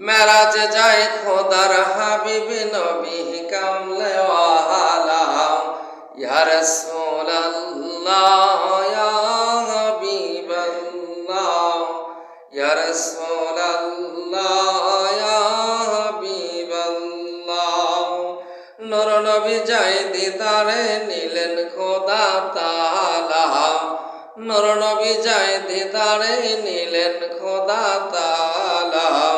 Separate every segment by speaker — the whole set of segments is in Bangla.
Speaker 1: মেরাজ যায় খোদার হাবিব নবী কামলে ওয়ালা। ইয়া রাসূলুল্লাহ, ইয়া হাবিবাল্লাহ, ইয়া রাসূলুল্লাহ, ইয়া হাবিবাল্লাহ। নর নবী যায় দিদারে নিলেন খোদা তাআলা। নর নবী দিদারে নিলেন খোদা তাআলা।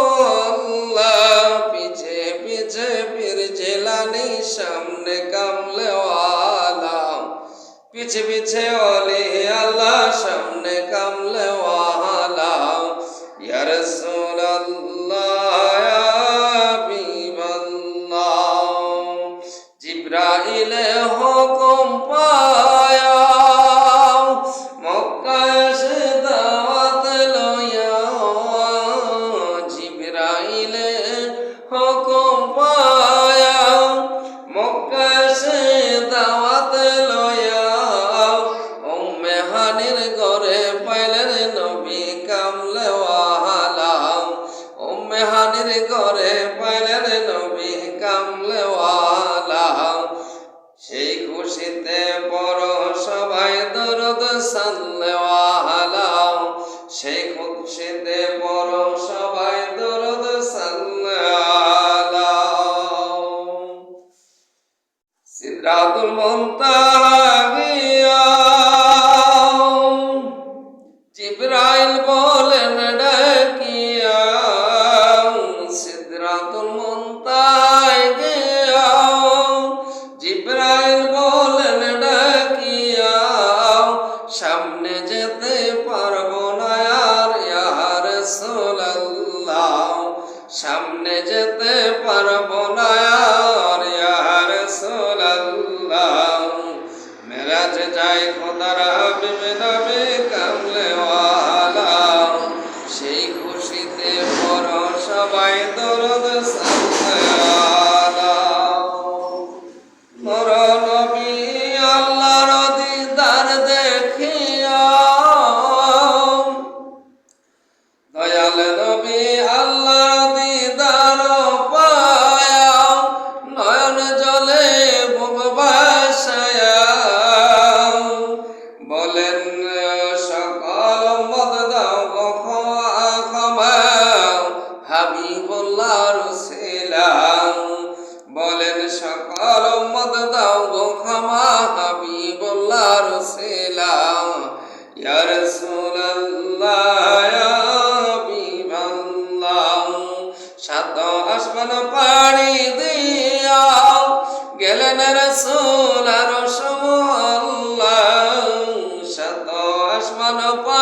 Speaker 1: সামনে কামলেওয়ালা পিছে পিছে অলি আল্লাহ সামনে হানির ঘরে পাইলেন নবী কামলে ওয়ালা সেই খুশিতে বড় সবাই দরদ সাল্লেওয়ালা সেই খুশিতে বড় সবাই দরদ সাল্লেওয়ালা সিদরাতুল মুনতাহা রাসূলুল্লাহ, সামনে যেতে পারব না মেরাজ যাই খোদার হাবিব কামলে সেই খুশিতে বড় সবাই দরদ মোর নবী সাত আসমান পাড়ি দিয়া গেলেন রসুল আর সমল্লাহ। সাত আসমান পাড়ি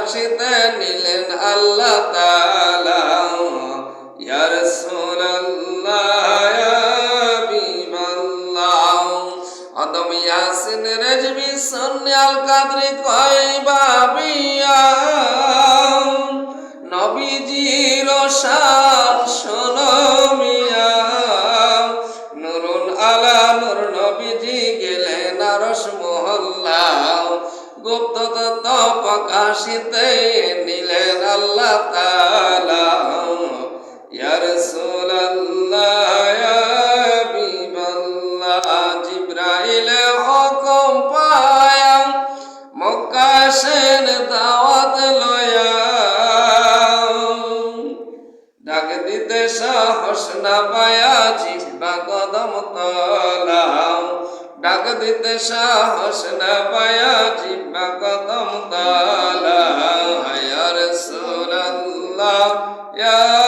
Speaker 1: প্রকাশিতে নিলেন আল্লাহ তাআলা। ইয়া রাসূলুল্লাহ, ইয়া হাবিবাল্লাহ। আদম ইয়াসিন, রেজবি, সুন্নি আল কাদরি কয় বাবিয়া নবীজির শান শোনো। তত প্রকাশিতে নিলেন আল্লাহ তালা ইয়ার জিব্রাইলে হকম পায়াম মক্কাশের দাওয়াত লয়া ডাক দিতে সাহস না পায়া জিব্বা কদম তলা ডাক দিতে সাহস না পায়া জিব্বা কদম দালা হায়ার সুরাল্লাহ ইয়া